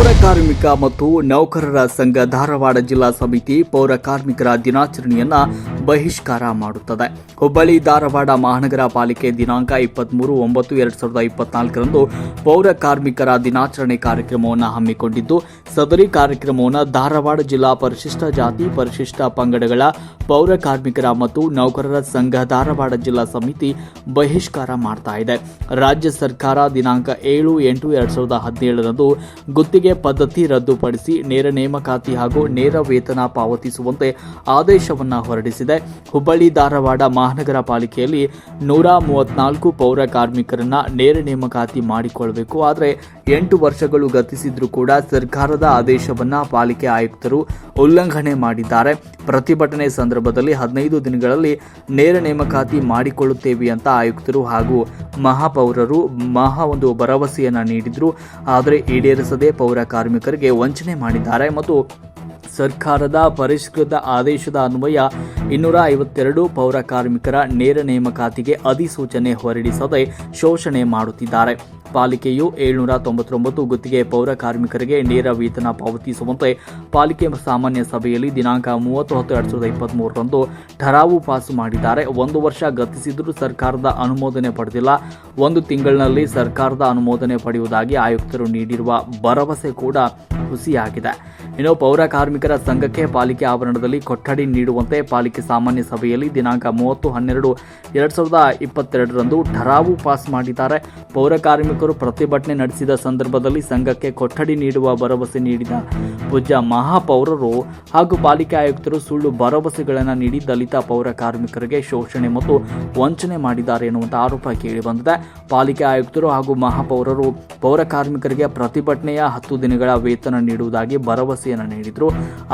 ಪೌರ ಕಾರ್ಮಿಕ ಮತ್ತು ನೌಕರರ ಸಂಘ ಧಾರವಾಡ ಜಿಲ್ಲಾ ಸಮಿತಿ ಪೌರ ಕಾರ್ಮಿಕರ ದಿನಾಚರಣೆಯನ್ನ ಬಹಿಷ್ಕಾರ ಮಾಡುತ್ತದೆ. ಹುಬ್ಬಳ್ಳಿ, ಧಾರವಾಡ ಮಹಾನಗರ ಪಾಲಿಕೆ ದಿನಾಂಕ ಇಪ್ಪತ್ಮೂರು, ಒಂಬತ್ತು, ಎರಡ್ ಸಾವಿರದ ಇಪ್ಪತ್ನಾಲ್ಕರಂದು ಪೌರ ಕಾರ್ಮಿಕರ ದಿನಾಚರಣೆ ಕಾರ್ಯಕ್ರಮವನ್ನು ಹಮ್ಮಿಕೊಂಡಿದ್ದು, ಸದರಿ ಕಾರ್ಯಕ್ರಮವನ್ನು ಧಾರವಾಡ ಜಿಲ್ಲಾ ಪರಿಶಿಷ್ಟ ಜಾತಿ, ಪರಿಶಿಷ್ಟ ಪಂಗಡಗಳ ಪೌರ ಕಾರ್ಮಿಕರ ಮತ್ತು ನೌಕರರ ಸಂಘ ಧಾರವಾಡ ಜಿಲ್ಲಾ ಸಮಿತಿ ಬಹಿಷ್ಕಾರ ಮಾಡ್ತಾ ಇದೆ. ರಾಜ್ಯ ಸರ್ಕಾರ ದಿನಾಂಕ ಏಳು ಎಂಟು ಎರಡ್ ಸಾವಿರದ ಹದಿನೇಳರಂದು ಗುತ್ತಿಗೆ ಪದ್ಧತಿ ರದ್ದುಪಡಿಸಿ ನೇರ ನೇಮಕಾತಿ ಹಾಗೂ ನೇರ ವೇತನ ಪಾವತಿಸುವಂತೆ ಆದೇಶವನ್ನು ಹೊರಡಿಸಿದೆ. ಹುಬ್ಬಳ್ಳಿ, ಧಾರವಾಡ ಮಹಾನಗರ ಪಾಲಿಕೆಯಲ್ಲಿ ನೂರ ಮೂವತ್ನಾಲ್ಕು ಪೌರ ಕಾರ್ಮಿಕರನ್ನ ನೇರ ನೇಮಕಾತಿ ಮಾಡಿಕೊಳ್ಳಬೇಕು. ಆದರೆ ಎಂಟು ವರ್ಷಗಳು ಗತಿಸಿದ್ರೂ ಕೂಡ ಸರ್ಕಾರದ ಆದೇಶವನ್ನ ಪಾಲಿಕೆ ಆಯುಕ್ತರು ಉಲ್ಲಂಘನೆ ಮಾಡಿದ್ದಾರೆ. ಪ್ರತಿಭಟನೆ ಸಂದರ್ಭದಲ್ಲಿ ಹದಿನೈದು ದಿನಗಳಲ್ಲಿ ನೇರ ನೇಮಕಾತಿ ಮಾಡಿಕೊಳ್ಳುತ್ತೇವೆ ಅಂತ ಆಯುಕ್ತರು ಹಾಗೂ ಮಹಾಪೌರರು ಮಹಾ ಒಂದು ಭರವಸೆಯನ್ನ ನೀಡಿದ್ರು. ಆದರೆ ಈಡೇರಿಸದೆ ಪೌರ ಕಾರ್ಮಿಕರಿಗೆ ವಂಚನೆ ಮಾಡಿದ್ದಾರೆ ಮತ್ತು ಸರ್ಕಾರದ ಪರಿಷ್ಕೃತ ಆದೇಶದ ಅನ್ವಯ ಇನ್ನೂರ ಐವತ್ತೆರಡು ಪೌರ ಕಾರ್ಮಿಕರ ನೇರ ನೇಮಕಾತಿಗೆ ಅಧಿಸೂಚನೆ ಹೊರಡಿಸದೆ ಶೋಷಣೆ ಮಾಡುತ್ತಿದ್ದಾರೆ. ಪಾಲಿಕೆಯು ಏಳ್ನೂರ ತೊಂಬತ್ತೊಂಬತ್ತು ಗುತ್ತಿಗೆ ಪೌರ ಕಾರ್ಮಿಕರಿಗೆ ನೇರ ವೇತನ ಪಾವತಿಸುವಂತೆ ಪಾಲಿಕೆ ಸಾಮಾನ್ಯ ಸಭೆಯಲ್ಲಿ ದಿನಾಂಕ ಮೂವತ್ತು ಹತ್ತು ಎರಡ್ ಸಾವಿರದ ಇಪ್ಪತ್ತ್ಮೂರರಂದು ಠರಾವು ಪಾಸು ಮಾಡಿದ್ದಾರೆ. ಒಂದು ವರ್ಷ ಗತಿಸಿದರೂ ಸರ್ಕಾರದ ಅನುಮೋದನೆ ಪಡೆದಿಲ್ಲ. ಒಂದು ತಿಂಗಳಿನಲ್ಲಿ ಸರ್ಕಾರದ ಅನುಮೋದನೆ ಪಡೆಯುವುದಾಗಿ ಆಯುಕ್ತರು ನೀಡಿರುವ ಭರವಸೆ ಕೂಡ ಹುಸಿಯಾಗಿದೆ. ಇನ್ನು ಪೌರ ಕಾರ್ಮಿಕರ ಸಂಘಕ್ಕೆ ಪಾಲಿಕೆ ಆವರಣದಲ್ಲಿ ಕೊಠಡಿ ನೀಡುವಂತೆ ಪಾಲಿಕೆ ಸಾಮಾನ್ಯ ಸಭೆಯಲ್ಲಿ ದಿನಾಂಕ ಮೂವತ್ತು ಹನ್ನೆರಡು ಎರಡ್ ಸಾವಿರದ ಇಪ್ಪತ್ತೆರಡರಂದು ಠರಾವು ಪಾಸ್ ಮಾಡಿದ್ದಾರೆ. ಪೌರ ಕಾರ್ಮಿಕರು ಪ್ರತಿಭಟನೆ ನಡೆಸಿದ ಸಂದರ್ಭದಲ್ಲಿ ಸಂಘಕ್ಕೆ ಕೊಠಡಿ ನೀಡುವ ಭರವಸೆ ನೀಡಿದ ಪೂಜ್ಯ ಮಹಾಪೌರರು ಹಾಗೂ ಪಾಲಿಕೆ ಆಯುಕ್ತರು ಸುಳ್ಳು ಭರವಸೆಗಳನ್ನು ನೀಡಿ ದಲಿತ ಪೌರ ಕಾರ್ಮಿಕರಿಗೆ ಶೋಷಣೆ ಮತ್ತು ವಂಚನೆ ಮಾಡಿದ್ದಾರೆ ಎನ್ನುವಂಥ ಆರೋಪ ಕೇಳಿಬಂದಿದೆ ಪಾಲಿಕೆ ಆಯುಕ್ತರು ಹಾಗೂ ಮಹಾಪೌರರು ಪೌರ ಕಾರ್ಮಿಕರಿಗೆ ಪ್ರತಿಭಟನೆಯ ಹತ್ತು ದಿನಗಳ ವೇತನ ನೀಡುವುದಾಗಿ ಭರವಸೆಯನ್ನು ನೀಡಿದರು.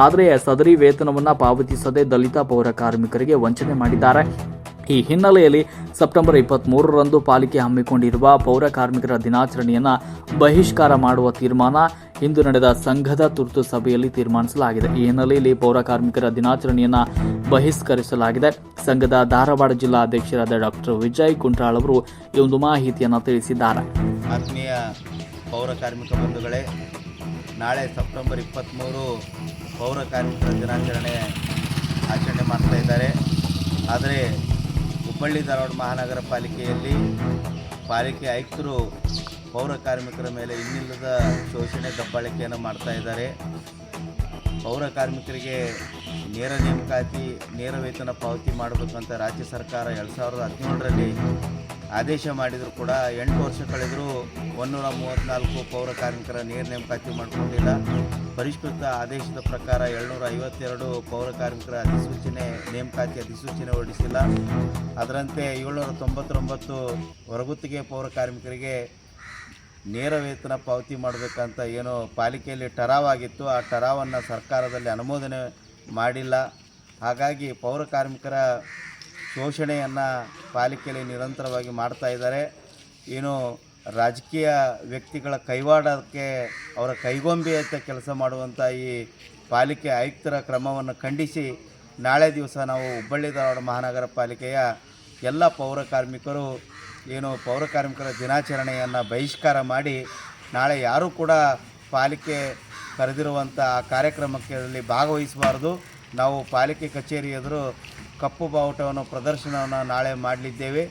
ಆದರೆ ಸದರಿ ವೇತನವನ್ನು ಪಾವತಿಸದೆ ದಲಿತ ಪೌರ ಕಾರ್ಮಿಕರಿಗೆ ವಂಚನೆ ಮಾಡಿದ್ದಾರೆ. ಈ ಹಿನ್ನೆಲೆಯಲ್ಲಿ ಸೆಪ್ಟೆಂಬರ್ ಇಪ್ಪತ್ತ್ ಮೂರರಂದು ಪಾಲಿಕೆ ಹಮ್ಮಿಕೊಂಡಿರುವ ಪೌರ ಕಾರ್ಮಿಕರ ದಿನಾಚರಣೆಯನ್ನು ಬಹಿಷ್ಕಾರ ಮಾಡುವ ತೀರ್ಮಾನ ಇಂದು ನಡೆದ ಸಂಘದ ತುರ್ತು ಸಭೆಯಲ್ಲಿ ತೀರ್ಮಾನಿಸಲಾಗಿದೆ. ಈ ಹಿನ್ನೆಲೆಯಲ್ಲಿ ಪೌರ ಕಾರ್ಮಿಕರ ದಿನಾಚರಣೆಯನ್ನು ಬಹಿಷ್ಕರಿಸಲಾಗಿದೆ. ಸಂಘದ ಧಾರವಾಡ ಜಿಲ್ಲಾ ಅಧ್ಯಕ್ಷರಾದ ಡಾಕ್ಟರ್ ವಿಜಯ್ ಕುಂಟ್ರಾಳ್ ಅವರು ಈ ಒಂದು ಮಾಹಿತಿಯನ್ನು ತಿಳಿಸಿದ್ದಾರೆ. ಆತ್ಮೀಯ ಪೌರ ಕಾರ್ಮಿಕ ಬಂಧುಗಳೇ ನಾಳೆ ಸೆಪ್ಟೆಂಬರ್ ಇಪ್ಪತ್ತ್ಮೂರು ಪೌರ ಕಾರ್ಮಿಕರ ದಿನಾಚರಣೆ ಆಚರಣೆ ಮಾಡ್ತಾ ಇದ್ದಾರೆ. ಆದರೆ ಹುಬ್ಬಳ್ಳಿ, ಧಾರವಾಡ ಮಹಾನಗರ ಪಾಲಿಕೆಯಲ್ಲಿ ಪಾಲಿಕೆ ಆಯುಕ್ತರು ಪೌರ ಕಾರ್ಮಿಕರ ಮೇಲೆ ಇನ್ನಿಲ್ಲದ ಶೋಷಣೆ, ದಬ್ಬಾಳಿಕೆಯನ್ನು ಮಾಡ್ತಾ ಇದ್ದಾರೆ. ಪೌರ ಕಾರ್ಮಿಕರಿಗೆ ನೇರ ನೇಮಕಾತಿ, ನೇರ ವೇತನ ಪಾವತಿ ಮಾಡಬೇಕಂತ ರಾಜ್ಯ ಸರ್ಕಾರ ಎರಡು ಸಾವಿರದ ಹದಿನೇಳರಲ್ಲಿ ಆದೇಶ ಮಾಡಿದರೂ ಕೂಡ ಎಂಟು ವರ್ಷ ಕಳೆದರೂ ಒಂದೂರ ಮೂವತ್ತ್ನಾಲ್ಕು ಪೌರ ಕಾರ್ಮಿಕರ ನೇರ ನೇಮಕಾತಿ ಮಾಡಿಕೊಂಡಿಲ್ಲ. ಪರಿಷ್ಕೃತ ಆದೇಶದ ಪ್ರಕಾರ ಏಳ್ನೂರ ಐವತ್ತೆರಡು ಪೌರ ಕಾರ್ಮಿಕರ ಅಧಿಸೂಚನೆ, ನೇಮಕಾತಿ ಅಧಿಸೂಚನೆ ಹೊರಡಿಸಿಲ್ಲ. ಅದರಂತೆ ಏಳ್ನೂರ ತೊಂಬತ್ತೊಂಬತ್ತು ಹೊರಗುತ್ತಿಗೆ ಪೌರ ಕಾರ್ಮಿಕರಿಗೆ ನೇರ ವೇತನ ಪಾವತಿ ಮಾಡಬೇಕಂತ ಏನು ಪಾಲಿಕೆಯಲ್ಲಿ ಟರಾವಾಗಿತ್ತು. ಆ ಟರಾವನ್ನು ಸರ್ಕಾರದಲ್ಲಿ ಅನುಮೋದನೆ ಮಾಡಿಲ್ಲ. ಹಾಗಾಗಿ ಪೌರ ಕಾರ್ಮಿಕರ ಶೋಷಣೆಯನ್ನು ಪಾಲಿಕೆಯಲ್ಲಿ ನಿರಂತರವಾಗಿ ಮಾಡ್ತಾ ಇದ್ದಾರೆ. ಏನು ರಾಜಕೀಯ ವ್ಯಕ್ತಿಗಳ ಕೈವಾಡಕ್ಕೆ ಅವರ ಕೈಗೊಂಬೆಯಂತೆ ಕೆಲಸ ಮಾಡುವಂಥ ಈ ಪಾಲಿಕೆ ಆಯುಕ್ತರ ಕ್ರಮವನ್ನು ಖಂಡಿಸಿ ನಾಳೆ ದಿವಸ ನಾವು ಹುಬ್ಬಳ್ಳಿ ಧಾರವಾಡ ಮಹಾನಗರ ಪಾಲಿಕೆಯ ಎಲ್ಲ ಪೌರ ಕಾರ್ಮಿಕರು, ಏನು ಪೌರ ಕಾರ್ಮಿಕರ ದಿನಾಚರಣೆಯನ್ನು ಬಹಿಷ್ಕಾರ ಮಾಡಿ ನಾಳೆ ಯಾರೂ ಕೂಡ ಪಾಲಿಕೆ ಕರೆದಿರುವಂಥ ಕಾರ್ಯಕ್ರಮಕ್ಕೆ ಭಾಗವಹಿಸಬಾರ್ದು. ನಾವು ಪಾಲಿಕೆ ಕಚೇರಿ ಎದುರು ಕಪ್ಪು ಬಾವುಟವನ್ನು ಪ್ರದರ್ಶನವನ್ನು ನಾಳೆ ಮಾಡಲಿದ್ದೇವೆ.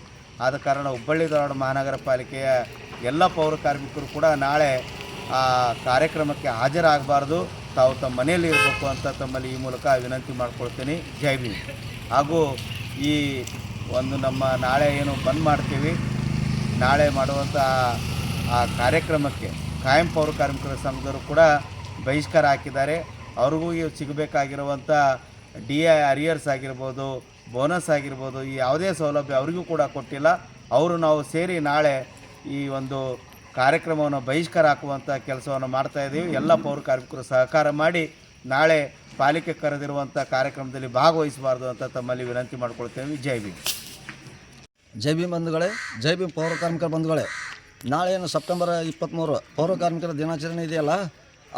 ಆದ ಕಾರಣ ಹುಬ್ಬಳ್ಳಿ ಧಾರವಾಡ ಮಹಾನಗರ ಪಾಲಿಕೆಯ ಎಲ್ಲ ಪೌರ ಕಾರ್ಮಿಕರು ಕೂಡ ನಾಳೆ ಆ ಕಾರ್ಯಕ್ರಮಕ್ಕೆ ಹಾಜರಾಗಬಾರ್ದು. ತಾವು ತಮ್ಮ ಮನೆಯಲ್ಲಿ ಇರಬೇಕು ಅಂತ ತಮ್ಮಲ್ಲಿ ಈ ಮೂಲಕ ವಿನಂತಿ ಮಾಡ್ಕೊಳ್ತೀನಿ. ಜೈ ಭೀಮ್. ಹಾಗೂ ಈ ಒಂದು ನಮ್ಮ ನಾಳೆ ಏನು ಬಂದ್ ಮಾಡ್ತೀವಿ. ನಾಳೆ ಮಾಡುವಂಥ ಆ ಕಾರ್ಯಕ್ರಮಕ್ಕೆ ಕಾಯಂ ಪೌರ ಕಾರ್ಮಿಕರ ಸಂಘದವರು ಕೂಡ ಬಹಿಷ್ಕಾರ ಹಾಕಿದ್ದಾರೆ. ಅವ್ರಿಗೂ ಸಿಗಬೇಕಾಗಿರುವಂಥ ಡಿ ಎ ಅರಿಯರ್ಸ್ ಆಗಿರ್ಬೋದು, ಬೋನಸ್ ಆಗಿರ್ಬೋದು, ಈ ಯಾವುದೇ ಸೌಲಭ್ಯ ಅವರಿಗೂ ಕೂಡ ಕೊಟ್ಟಿಲ್ಲ. ಅವರು ನಾವು ಸೇರಿ ನಾಳೆ ಈ ಒಂದು ಕಾರ್ಯಕ್ರಮವನ್ನು ಬಹಿಷ್ಕಾರ ಹಾಕುವಂಥ ಕೆಲಸವನ್ನು ಮಾಡ್ತಾ ಇದ್ದೀವಿ. ಎಲ್ಲ ಪೌರ ಕಾರ್ಮಿಕರು ಸಹಕಾರ ಮಾಡಿ ನಾಳೆ ಪಾಲಿಕೆ ಕರೆದಿರುವಂಥ ಕಾರ್ಯಕ್ರಮದಲ್ಲಿ ಭಾಗವಹಿಸಬಾರ್ದು ಅಂತ ತಮ್ಮಲ್ಲಿ ವಿನಂತಿ ಮಾಡ್ಕೊಳ್ತೇವೆ. ಜೈ ಭೀಮ್. ಜೈ ಭೀಮ್ ಬಂಧುಗಳೇ, ಜೈ ಭೀಮ್ ಪೌರ ಕಾರ್ಮಿಕರ ಬಂಧುಗಳೇ. ನಾಳೆ ಏನು ಸೆಪ್ಟೆಂಬರ್ ಇಪ್ಪತ್ತ್ಮೂರು ಪೌರ ಕಾರ್ಮಿಕರ ದಿನಾಚರಣೆ ಇದೆಯಲ್ಲ?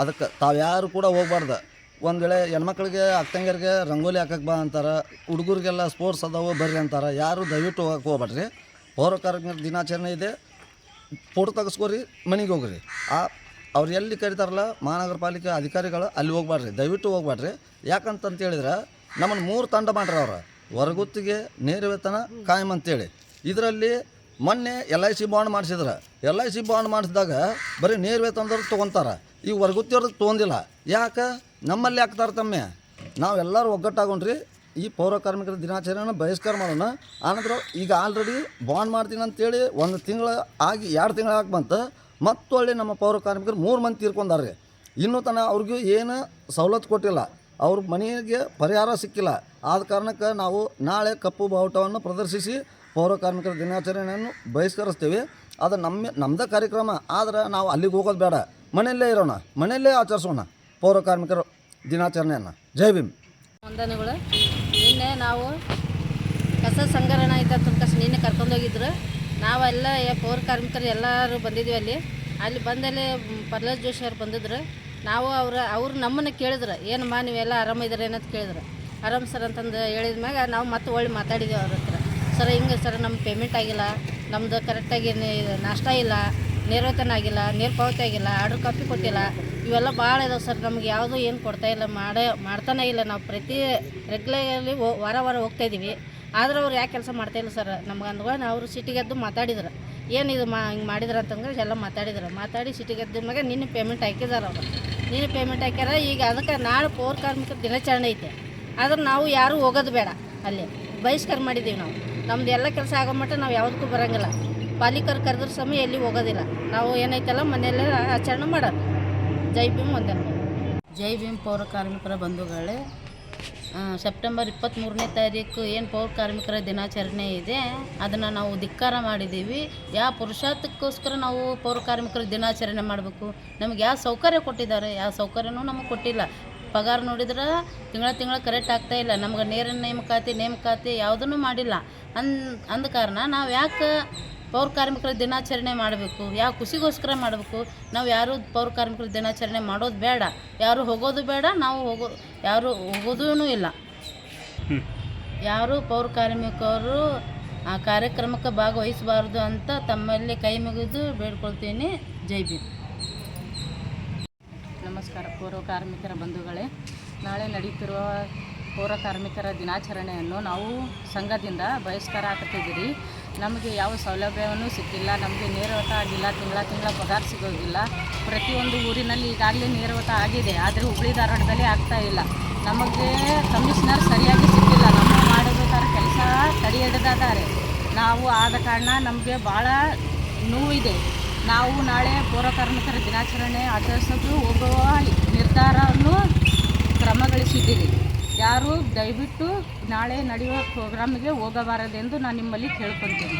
ಅದಕ್ಕೆ ತಾವ್ಯಾರು ಕೂಡ ಹೋಗ್ಬಾರ್ದು. ಒಂದು ವೇಳೆ ಹೆಣ್ಮಕ್ಳಿಗೆ, ಅಕ್ಕಂಗರಿಗೆ ರಂಗೋಲಿ ಹಾಕಕ್ಕೆ ಬಾ ಅಂತಾರೆ, ಹುಡುಗರಿಗೆಲ್ಲ ಸ್ಪೋರ್ಟ್ಸ್ ಅದಾವೆ, ಬರ್ರಿ ಅಂತಾರೆ, ಯಾರು ದಯವಿಟ್ಟು ಹೋಗಕ್ಕೆ ಹೋಗ್ಬೇಡ್ರಿ. ಪೌರ ಕಾರ್ಮಿಕರ ದಿನಾಚರಣೆ ಇದೆ. ಫೋಟೋ ತೆಗೆಸ್ಕೋರಿ, ಮನೆಗೆ ಹೋಗ್ರಿ. ಆ, ಅವ್ರು ಎಲ್ಲಿ ಕರೀತಾರಲ್ಲ, ಮಹಾನಗರ ಪಾಲಿಕೆ ಅಧಿಕಾರಿಗಳು ಅಲ್ಲಿ ಹೋಗ್ಬೇಡ್ರಿ. ದಯವಿಟ್ಟು ಹೋಗ್ಬೇಡ್ರಿ. ಯಾಕಂತಂತ ಹೇಳಿದ್ರೆ ನಮ್ಮನ್ನು ಮೂರು ತಂಡ ಮಾಡ್ರಿ ಅವ್ರು. ಹೊರಗುತ್ತಿಗೆ, ನೇರ ವೇತನ ಕಾಯಂ ಅಂತೇಳಿ. ಇದರಲ್ಲಿ ಮೊನ್ನೆ ಎಲ್ ಐ ಸಿ ಬಾಂಡ್ ಮಾಡಿಸಿದ್ರೆ. ಎಲ್ ಐ ಸಿ ಬಾಂಡ್ ಮಾಡಿಸಿದಾಗ ಬರೀ ನೇರ ವೇತನದವ್ರು ತೊಗೊತಾರೆ. ಈ ವರ್ಗುತ್ತಿಯವ್ರದ್ದು ತೊಗೊಂದಿಲ್ಲ. ಯಾಕೆ? ನಮ್ಮಲ್ಲಿ ಹಾಕ್ತಾರೆ ತಮ್ಮೆ ನಾವೆಲ್ಲರೂ ಒಗ್ಗಟ್ಟಾಗೊಂಡ್ರಿ. ಈ ಪೌರ ಕಾರ್ಮಿಕರ ದಿನಾಚರಣೆಯನ್ನು ಬಹಿಷ್ಕಾರ ಮಾಡೋಣ. ಆನಂತರ ಈಗ ಆಲ್ರೆಡಿ ಬಾಂಡ್ ಮಾಡ್ತೀನಿ ಅಂತೇಳಿ ಒಂದು ತಿಂಗಳ ಆಗಿ ಎರಡು ತಿಂಗಳ ಆಗಿ ಬಂತು. ಅಲ್ಲಿ ನಮ್ಮ ಪೌರ ಕಾರ್ಮಿಕರು ಮೂರು ಮಂದಿ ತೀರ್ಕೊಂಡಾರ್ರಿ. ಇನ್ನೂ ತನಕ ಅವ್ರಿಗೂ ಏನು ಸವಲತ್ತು ಕೊಟ್ಟಿಲ್ಲ. ಅವ್ರ ಮನೆಗೆ ಪರಿಹಾರ ಸಿಕ್ಕಿಲ್ಲ. ಆದ ಕಾರಣಕ್ಕೆ ನಾವು ನಾಳೆ ಕಪ್ಪು ಬಾವುಟವನ್ನು ಪ್ರದರ್ಶಿಸಿ ಪೌರ ಕಾರ್ಮಿಕರ ದಿನಾಚರಣೆಯನ್ನು ಬಹಿಷ್ಕರಿಸ್ತೀವಿ. ಅದು ನಮ್ಮ ನಮ್ಮದೇ ಕಾರ್ಯಕ್ರಮ. ಆದರೆ ನಾವು ಅಲ್ಲಿಗೆ ಹೋಗೋದು ಬೇಡ. ಮನೆಯಲ್ಲೇ ಇರೋಣ. ಮನೆಯಲ್ಲೇ ಆಚರಿಸೋಣ ಪೌರ ಕಾರ್ಮಿಕರ ದಿನಾಚರಣೆಯನ್ನು. ಜೈ ಭೀಮ್. ವಂದನೆಗಳು. ನಿನ್ನೆ ನಾವು ಕಸ ಸಂಗ್ರಹಣ ಅಂತ ಕಸ ನಿನ್ನೆ ಕರ್ಕೊಂಡೋಗಿದ್ರು. ನಾವೆಲ್ಲ ಯ- ಪೌರ ಕಾರ್ಮಿಕರು ಎಲ್ಲರೂ ಬಂದಿದ್ದೀವಿ ಅಲ್ಲಿ. ಅಲ್ಲಿ ಬಂದಲ್ಲಿ ಪ್ರಹ್ಲಾದ್ ಜೋಶಿ ಅವ್ರು ಬಂದಿದ್ರು. ನಾವು ಅವ್ರ, ಅವ್ರು ನಮ್ಮನ್ನು ಕೇಳಿದ್ರು. ಏನಮ್ಮ ನೀವೆಲ್ಲ ಆರಾಮಿದ್ದೀರ ಏನಂತ ಕೇಳಿದ್ರು. ಆರಾಮ್ ಸರ್ ಅಂತಂದು ಹೇಳಿದ ಮ್ಯಾಗ ನಾವು ಮತ್ತೆ ಒಳ್ಳೆ ಮಾತಾಡಿದ್ವಿ ಅವ್ರ ಹತ್ರ. ಸರ್, ಹಿಂಗೆ ಸರ್ ನಮ್ಮ ಪೇಮೆಂಟ್ ಆಗಿಲ್ಲ ನಮ್ಮದು ಕರೆಕ್ಟಾಗಿ ನಾಷ್ಟ ಇಲ್ಲ, ನೇರವೇತನ ಆಗಿಲ್ಲ, ನೀರು ಪಾವತಿ ಆಗಿಲ್ಲ ಆರ್ಡ್ರ್ ಕಾಪಿ ಕೊಟ್ಟಿಲ್ಲ, ಇವೆಲ್ಲ ಭಾಳ ಇದಾವೆ ಸರ್, ನಮ್ಗೆ ಯಾವುದೂ ಏನು ಕೊಡ್ತಾ ಇಲ್ಲ, ಮಾಡೇ, ಮಾಡ್ತಾನೆ ಇಲ್ಲ ನಾವು ಪ್ರತಿ ರೆಗ್ಯುಲರ್ಲಿ ವಾರ ವಾರ ಹೋಗ್ತಾ ಇದ್ದೀವಿ ಆದ್ರೆ ಅವ್ರು ಯಾಕೆ ಕೆಲಸ ಮಾಡ್ತಾ ಇಲ್ಲ ಸರ್, ನಮ್ಗೆ ಅಂದ್ಕೊಂಡು ಅವರು ಸಿಟಿಗೆದ್ದು ಮಾತಾಡಿದ್ರು. ಏನು ಇದು ಮಾ, ಹಿಂಗೆ ಮಾಡಿದ್ರು ಅಂತಂದ್ರೆ ಎಲ್ಲ ಮಾತಾಡಿದ್ರು. ಮಾತಾಡಿ ಸಿಟಿಗೆದ್ದು ಮ್ಯಾಗ ನಿನ್ನೆ ಪೇಮೆಂಟ್ ಹಾಕಿದಾರೆ ಅವರು. ನಿನ್ನೆ ಪೇಮೆಂಟ್ ಹಾಕ್ಯಾರ, ಈಗ ಅದಕ್ಕೆ ನಾಳೆ ಪೌರ ಕಾರ್ಮಿಕರ ದಿನಾಚರಣೆ ಐತೆ. ಆದ್ರೆ ನಾವು ಯಾರೂ ಹೋಗೋದು ಬೇಡ ಅಲ್ಲಿ. ಬಹಿಷ್ಕಾರ ಮಾಡಿದ್ದೀವಿ ನಾವು. ನಮ್ದು ಎಲ್ಲ ಕೆಲಸ ಆಗೋ ಮಟ್ಟ ನಾವು ಯಾವುದಕ್ಕೂ ಬರೋಂಗಿಲ್ಲ. ಪಾಲಿಕರು ಕರೆದ್ರ ಸಮಯ ಎಲ್ಲಿ ಹೋಗೋದಿಲ್ಲ. ನಾವು ಏನೈತಲ್ಲ ಮನೆಯಲ್ಲೇ ಆಚರಣೆ ಮಾಡೋದು. ಜೈ ಭೀಮ್ ಒಂದೇ. ಜೈ ಭೀಮ್ ಪೌರ ಕಾರ್ಮಿಕರ ಬಂಧುಗಳೇ. ಸೆಪ್ಟೆಂಬರ್ ಇಪ್ಪತ್ತ್ಮೂರನೇ ತಾರೀಕು ಏನು ಪೌರ ಕಾರ್ಮಿಕರ ದಿನಾಚರಣೆ ಇದೆ, ಅದನ್ನು ನಾವು ಧಿಕ್ಕಾರ ಮಾಡಿದ್ದೀವಿ. ಯಾವ ಪುರುಷಾರ್ಥಕ್ಕೋಸ್ಕರ ನಾವು ಪೌರ ಕಾರ್ಮಿಕರ ದಿನಾಚರಣೆ ಮಾಡಬೇಕು. ನಮಗೆ ಯಾವ ಸೌಕರ್ಯ ಕೊಟ್ಟಿದ್ದಾರೆ ಯಾವ ಸೌಕರ್ಯನೂ ನಮಗೆ ಕೊಟ್ಟಿಲ್ಲ. ಪಗಾರ ನೋಡಿದ್ರೆ ತಿಂಗಳ ತಿಂಗಳ ಕರೆಕ್ಟ್ ಆಗ್ತಾ ಇಲ್ಲ. ನಮ್ಗೆ ನೇರ ನೇಮಕಾತಿ ನೇಮಕಾತಿ ಯಾವುದನ್ನು ಮಾಡಿಲ್ಲ. ಅನ್ ಅಂದ ಕಾರಣ ನಾವು ಯಾಕೆ ಪೌರ ಕಾರ್ಮಿಕರ ದಿನಾಚರಣೆ ಮಾಡಬೇಕು? ಯಾವ ಖುಷಿಗೋಸ್ಕರ ಮಾಡಬೇಕು? ನಾವು ಯಾರು ಪೌರ ಕಾರ್ಮಿಕರ ದಿನಾಚರಣೆ ಮಾಡೋದು ಬೇಡ. ಯಾರು ಹೋಗೋದು ಬೇಡ ನಾವು ಹೋಗೋ ಯಾರು ಹೋಗೋದೂ ಇಲ್ಲ. ಯಾರು ಪೌರ ಕಾರ್ಮಿಕರು ಆ ಕಾರ್ಯಕ್ರಮಕ್ಕೆ ಭಾಗವಹಿಸಬಾರ್ದು ಅಂತ ತಮ್ಮಲ್ಲಿ ಕೈ ಮುಗಿದು ಬೇಡ್ಕೊಳ್ತೀನಿ. ಜೈ ಭೀಮ್. ನಮಸ್ಕಾರ ಪೌರ ಕಾರ್ಮಿಕರ ಬಂಧುಗಳೇ, ನಾಳೆ ನಡೆಯುತ್ತಿರುವ ಪೌರ ಕಾರ್ಮಿಕರ ದಿನಾಚರಣೆಯನ್ನು ನಾವು ಸಂಘದಿಂದ ಬಹಿಷ್ಕಾರ ಹಾಕುತ್ತಿದ್ದೀರಿ ನಮಗೆ ಯಾವ ಸೌಲಭ್ಯವನ್ನು ಸಿಕ್ಕಿಲ್ಲ, ನಮಗೆ ನೇರವತ ಆಗಿಲ್ಲ, ತಿಂಗಳ ತಿಂಗಳ ಪಗಾರ ಸಿಗೋದಿಲ್ಲ. ಪ್ರತಿಯೊಂದು ಊರಿನಲ್ಲಿ ಈಗಾಗಲೇ ನೇರವತ ಆಗಿದೆ, ಆದರೆ ಹುಬ್ಳಿ ಧಾರವಾಡದಲ್ಲಿ ಆಗ್ತಾ ಇಲ್ಲ. ನಮಗೆ ಕಮಿಷನರ್ ಸರಿಯಾಗಿ ಸಿಕ್ಕಿಲ್ಲ, ನಮ್ಮ ಮಾಡಬೇಕಾದ ಕೆಲಸ ತಡೆ ಹಿಡಿದಿದ್ದಾರೆ ನಾವು ಆದ ಕಾರಣ ನಮಗೆ ಭಾಳ ನೋವಿದೆ. ನಾವು ನಾಳೆ ಪೌರ ಕಾರ್ಮಿಕರ ದಿನಾಚರಣೆ ಆಚರಿಸೋದು ಹೋಗುವ ನಿರ್ಧಾರವನ್ನು ಕ್ರಮಗೊಳಿಸಿದ್ದೀರಿ ಯಾರು ದಯವಿಟ್ಟು ನಾಳೆ ನಡೆಯುವ ಪ್ರೋಗ್ರಾಮಿಗೆ ಹೋಗಬಾರದೆಂದು ನಾನು ನಿಮ್ಮಲ್ಲಿ ಕೇಳ್ಕೊತೀನಿ.